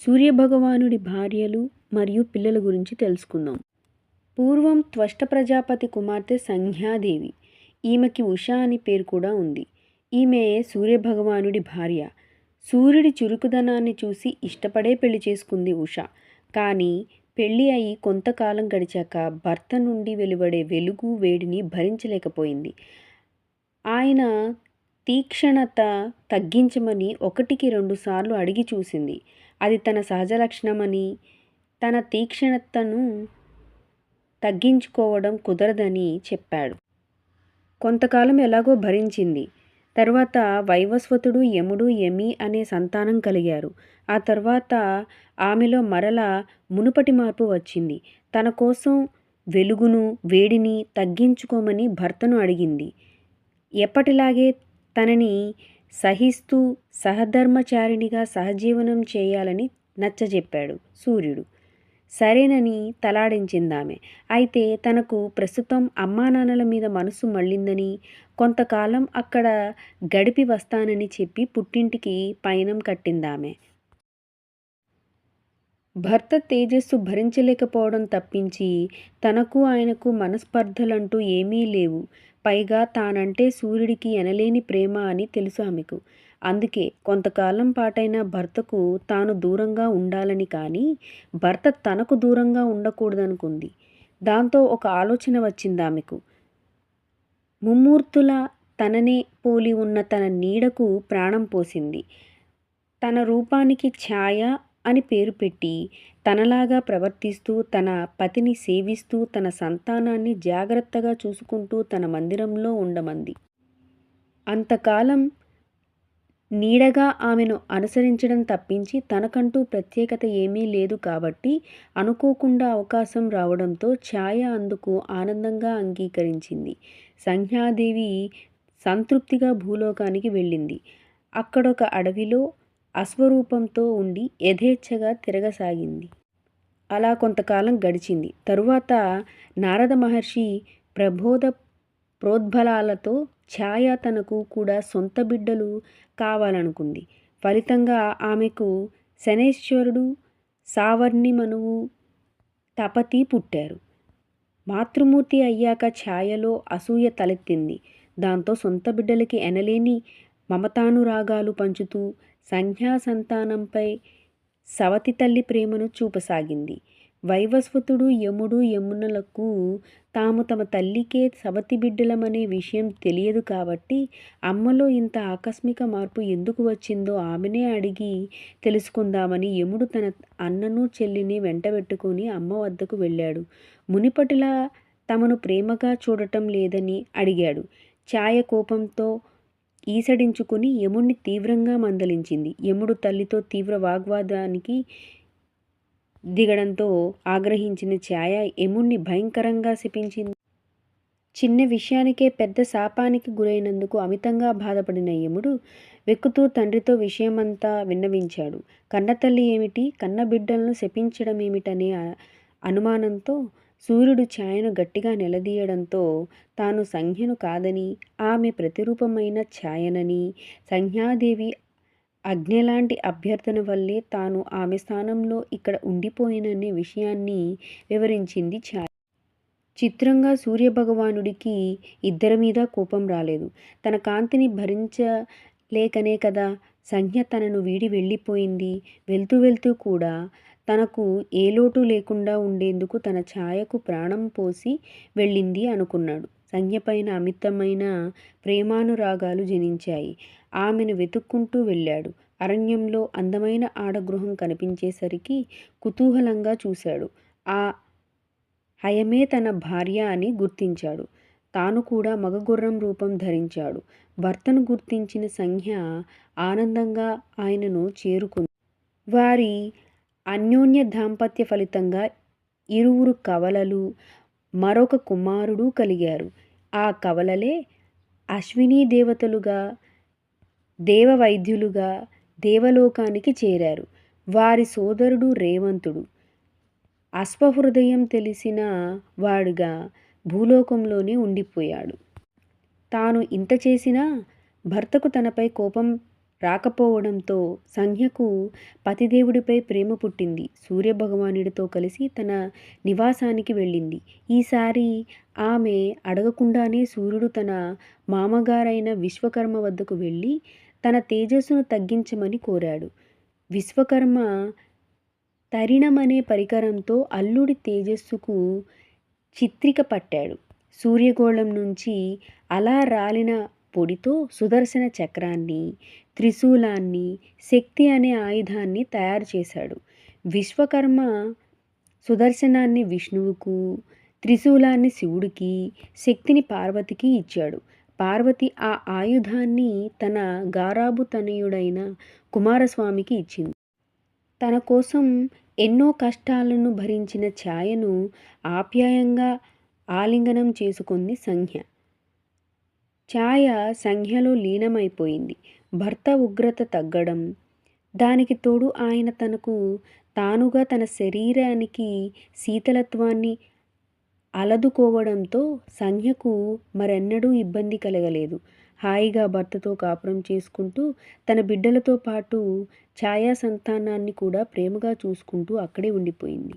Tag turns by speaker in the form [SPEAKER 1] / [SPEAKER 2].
[SPEAKER 1] సూర్యభగవానుడి భార్యలు మరియు పిల్లల గురించి తెలుసుకుందాం. పూర్వం త్వష్ట ప్రజాపతి కుమార్తె సంధ్యాదేవి. ఈమెకి ఉష అని పేరు కూడా ఉంది. ఈమె సూర్యభగవానుడి భార్య. సూర్యుడి చురుకుదనాన్ని చూసి ఇష్టపడే పెళ్ళి చేసుకుంది ఉష. కానీ పెళ్ళి అయి కొంతకాలం గడిచాక భర్త నుండి వెలువడే వెలుగు వేడిని భరించలేకపోయింది. ఆయన తీక్షణత తగ్గించమని ఒకటికి రెండుసార్లు అడిగి చూసింది. అది తన సహజ లక్షణమని తన తీక్షణతను తగ్గించుకోవడం కుదరదని చెప్పాడు. కొంతకాలం ఎలాగో భరించింది. తర్వాత వైవస్వతుడు యముడు యమి అనే సంతానం కలిగారు. ఆ తర్వాత ఆమెలో మరల మునుపటి మార్పు వచ్చింది. తన కోసం వెలుగును వేడిని తగ్గించుకోమని భర్తను అడిగింది. ఎప్పటిలాగే తనని సహిస్తూ సహధర్మచారిణిగా సహజీవనం చేయాలని నచ్చజెప్పాడు సూర్యుడు. సరేనని తలాడించిందామె. అయితే తనకు ప్రస్తుతం అమ్మానాన్నల మీద మనసు మళ్ళిందని కొంతకాలం అక్కడ గడిపి వస్తానని చెప్పి పుట్టింటికి పయనం కట్టిందామె. భర్త తేజస్సు భరించలేకపోవడం తప్పించి తనకు ఆయనకు మనస్పర్ధలంటూ ఏమీ లేవు. పైగా తానంటే సూర్యుడికి ఎనలేని ప్రేమ అని తెలుసు ఆమెకు. అందుకే కొంతకాలం పాటైనా భర్తకు తాను దూరంగా ఉండాలని కానీ భర్త తనకు దూరంగా ఉండకూడదనుకుంది. దాంతో ఒక ఆలోచన వచ్చింది ఆమెకు. ముమ్మూర్తుల తననే పోలి ఉన్న తన నీడకు ప్రాణం పోసింది. తన రూపానికి ఛాయ అని పేరు పెట్టి తనలాగా ప్రవర్తిస్తూ తన పతిని సేవిస్తూ తన సంతానాన్ని జాగ్రత్తగా చూసుకుంటూ తన మందిరంలో ఉండమంది. అంతకాలం నీడగా ఆమెను అనుసరించడం తప్పించి తనకంటూ ప్రత్యేకత ఏమీ లేదు కాబట్టి అనుకోకుండా అవకాశం రావడంతో ఛాయ అందుకు ఆనందంగా అంగీకరించింది. సంధ్యాదేవి సంతృప్తిగా భూలోకానికి వెళ్ళింది. అక్కడొక అడవిలో అశ్వరూపంతో ఉండి యథేచ్ఛగా తిరగసాగింది. అలా కొంతకాలం గడిచింది. తరువాత నారద మహర్షి ప్రబోధ ప్రోద్బలాలతో ఛాయ తనకు కూడా సొంత బిడ్డలు కావాలనుకుంది. ఫలితంగా ఆమెకు శనేశ్వరుడు సావర్ణి మనువు తపతి పుట్టారు. మాతృమూర్తి అయ్యాక ఛాయలో అసూయ తలెత్తింది. దాంతో సొంత బిడ్డలకి ఎనలేని మమతానురాగాలు పంచుతూ సంధ్యా సంతానంపై సవతి తల్లి ప్రేమను చూపసాగింది. వైవస్వతుడు యముడు యమునలకు తాము తమ తల్లికే సవతి బిడ్డలమనే విషయం తెలియదు కాబట్టి అమ్మలో ఇంత ఆకస్మిక మార్పు ఎందుకు వచ్చిందో ఆమెనే అడిగి తెలుసుకుందామని యముడు తన అన్నను చెల్లిని వెంటబెట్టుకుని అమ్మ వద్దకు వెళ్ళాడు. మునిపటిలా తమను ప్రేమగా చూడటం లేదని అడిగాడు. ఛాయ కోపంతో ఈసడించుకుని యముణ్ణి తీవ్రంగా మందలించింది. యముడు తల్లితో తీవ్ర వాగ్వాదానికి దిగడంతో ఆగ్రహించిన ఛాయ యముణ్ణి భయంకరంగా శపించింది. చిన్న విషయానికే పెద్ద శాపానికి గురైనందుకు అమితంగా బాధపడిన యముడు వెక్కుతూ తండ్రితో విషయమంతా విన్నవించాడు. కన్నతల్లి ఏమిటి? కన్న బిడ్డలను శపించడం ఏమిటనే అనుమానంతో సూర్యుడు ఛాయను గట్టిగా నిలదీయడంతో తాను సంధ్యను కాదని ఆమె ప్రతిరూపమైన ఛాయనని సంధ్యాదేవి అగ్నిలాంటి అభ్యర్థన వల్లే తాను ఆమె స్థానంలో ఇక్కడ ఉండిపోయిననే విషయాన్ని వివరించింది ఛాయ. చిత్రంగా సూర్యభగవానుడికి ఇద్దరి మీద కోపం రాలేదు. తన కాంతిని భరించలేకనే కదా సంజ్ఞ తనను వీడి వెళ్ళిపోయింది. వెళ్తూ వెళ్తూ కూడా తనకు ఏ లోటు లేకుండా ఉండేందుకు తన ఛాయకు ప్రాణం పోసి వెళ్ళింది అనుకున్నాడు. సంధ్యపైన అమితమైన ప్రేమానురాగాలు జనించాయి. ఆమెను వెతుక్కుంటూ వెళ్ళాడు. అరణ్యంలో అందమైన ఆడగృహం కనిపించేసరికి కుతూహలంగా చూశాడు. ఆ హయమే తన భార్య అని గుర్తించాడు. తాను కూడా మగగుర్రం రూపం ధరించాడు. భర్తను గుర్తించిన సంఖ్య ఆనందంగా ఆయనను చేరుకుంది. వారి అన్యోన్య దాంపత్య ఫలితంగా ఇరువురు కవలలు మరొక కుమారుడు కలిగారు. ఆ కవలలే అశ్వినీ దేవతలుగా దేవవైద్యులుగా దేవలోకానికి చేరారు. వారి సోదరుడు రేవంతుడు. అశ్వహృదయం తెలిసిన వాడుగా భూలోకంలోనే ఉండిపోయాడు. తాను ఇంత చేసినా భర్తకు తనపై కోపం రాకపోవడంతో సంధ్యకు పతిదేవుడిపై ప్రేమ పుట్టింది. సూర్యభగవానుడితో కలిసి తన నివాసానికి వెళ్ళింది. ఈసారి ఆమె అడగకుండానే సూర్యుడు తన మామగారైన విశ్వకర్మ వద్దకు వెళ్ళి తన తేజస్సును తగ్గించమని కోరాడు. విశ్వకర్మ తరిణమనే పరికరంతో అల్లుడి తేజస్సుకు చిత్రిక పట్టాడు. సూర్యగోళం నుంచి అలా రాలిన పొడితో సుదర్శన చక్రాన్ని త్రిశూలాన్ని శక్తి అనే ఆయుధాన్ని తయారు చేశాడు. విశ్వకర్మ సుదర్శనాన్ని విష్ణువుకు త్రిశూలాన్ని శివుడికి శక్తిని పార్వతికి ఇచ్చాడు. పార్వతి ఆ ఆయుధాన్ని తన గారాబు తనయుడైన కుమారస్వామికి ఇచ్చింది. తన కోసం ఎన్నో కష్టాలను భరించిన ఛాయను ఆప్యాయంగా ఆలింగనం చేసుకుంది సంధ్య. ఛాయ సంఖ్యలో లీనమైపోయింది. భర్త ఉగ్రత తగ్గడం దానికి తోడు ఆయన తనకు తానుగా తన శరీరానికి శీతలత్వాన్ని అలదుకోవడంతో సంధ్యకు మరెన్నడూ ఇబ్బంది కలగలేదు. హాయిగా భర్తతో కాపురం చేసుకుంటూ తన బిడ్డలతో పాటు ఛాయా సంతానాన్ని కూడా ప్రేమగా చూసుకుంటూ అక్కడే ఉండిపోయింది.